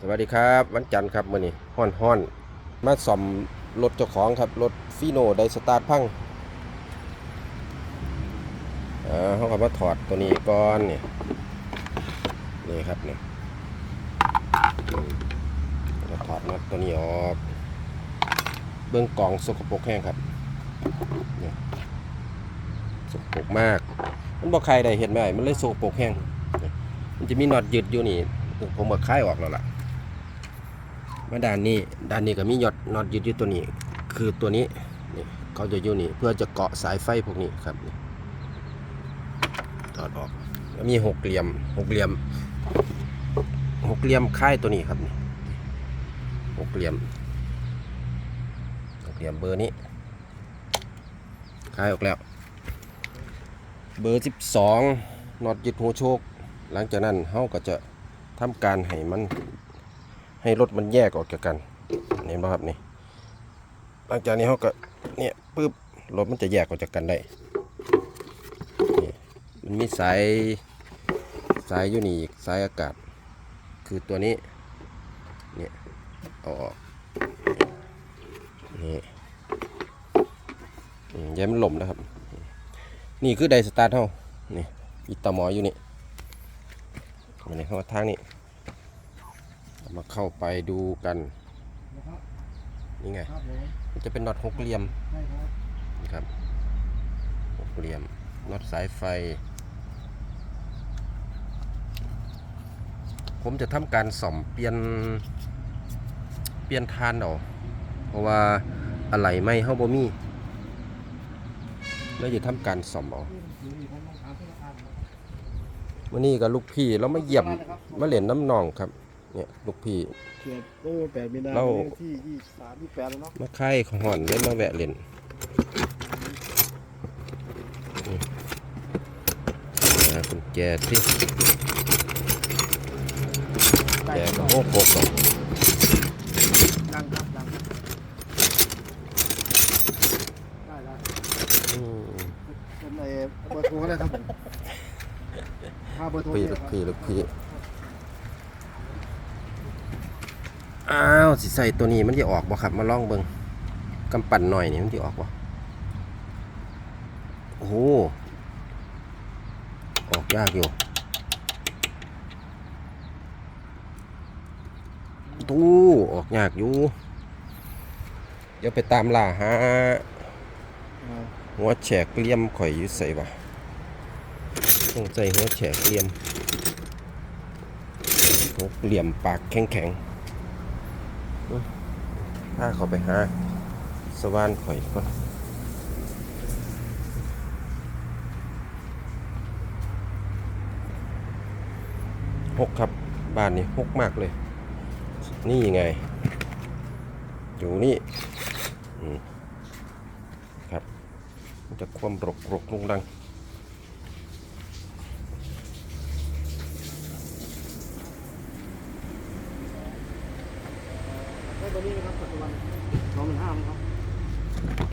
สวัสดีครับวันจันทร์ครับมื้อนี้ฮ้อนฮ้อนมาซ่อมรถเจ้าของครับรถฟีโนไดสตาร์ทพังอ่าเขาก็มาถอดตัวนี้ก่อนนี่นี่ครับนี่อืมแล้วถอดน็อตตัวนี้ออกเบื้องกล่องสกปรกแห้งครับนี่สกปรกมาก มันบอกใครได้เห็นไหมมันเลยสกปรกแห้งมันจะมีน็อตยึดอยู่นี่ผมก็คลายออกแล้วล่ะ มาด้านนี้ด้านนี้ก็มียอดน็อตยึดอยู่ตัวนี้ คือตัวนี้นี่เขาจะอยู่นี่เพื่อจะเกาะสายไฟพวกนี้ครับนี่ถอดออกมีหกเหลี่ยมหกเหลี่ยมหกเหลี่ยมค่ายตัวนี้ครับหกเหลี่ยมหกเหลี่ยมเบอร์นี้ค่ายออกแล้ว เบอร์สิบสองน็อตยึดหัวโชคหลังจากนั้นเขาก็จะทำการให้มัน ให้รถมันแยกออกจากกันเห็นไหมครับนี่หลังจากนี้เขาก็เนี่ยปึ๊บรถมันจะแยกออกจากกันได้มันมีสายสายอยู่นี่อีกสายอากาศ คือตัวนี้เนี่ยเอาออกนี่ย้ายมันหล่มนะครับ นี่คือไดสตาร์ทเท่านี่อีตอหมออยู่นี่มาในข้ามาทางนี้ มาเข้าไปดูกันนี่ไงครับผมมันจะเป็นน็อตหกเหลี่ยมใช่ครับนะครับหกเหลี่ยมน็อตสายไฟ ผมจะทำการส่อมเปลี่ยนเปลี่ยนทานเอาเพราะว่าอะไหล่ไม่เฮาบ่มีแล้วจะทำการส่อมเอานี่นี่ผมต้องถามที่ละอันครับวันนี้กับลูกพี่เรามาเยี่ยมมาเล่นน้ำนองครับ เนี่ยลูกพี่ เขียนโอ้แปดมีนาเราที่ยี่สามยี่แปดแล้วเนาะมาค่ายของห่อนเล่นมาแวะเล่นนี่นะคุณแจที่แจก็โอ้โหกดังครับดังได้ได้อืมเป็นไอ้เบอร์โทรก็ได้ครับผมห้าเบอร์โทรพี่เนี่ยลูคกรับพี่ลูกพี่ อ้าวสิใส่ตัวนี้มันจะออกบ่ครับมาลองเบิงกำปั่นหน่อยนี่มันจะออกบ่โอ้โหออกยากอยู่ตู้ออกยากอยู่ เดี๋ยวไปตามล่าหาอ่าหัวแฉกเลี่ยมข่อยอยู่ใส่วะต้องใส่หัวแฉกเลี่ยมหกเหลี่ยมปากแข็งแข็งๆ ถ้าเขาไปหาสว่านข่อยก่อนหกครับบ้านนี้หกมากเลย นี่ยังไง อยู่นี่ครับ มันจะความรกรกรุงรัง ตัวนี้นะครับปัจจุบันสองหมื่นห้าครับ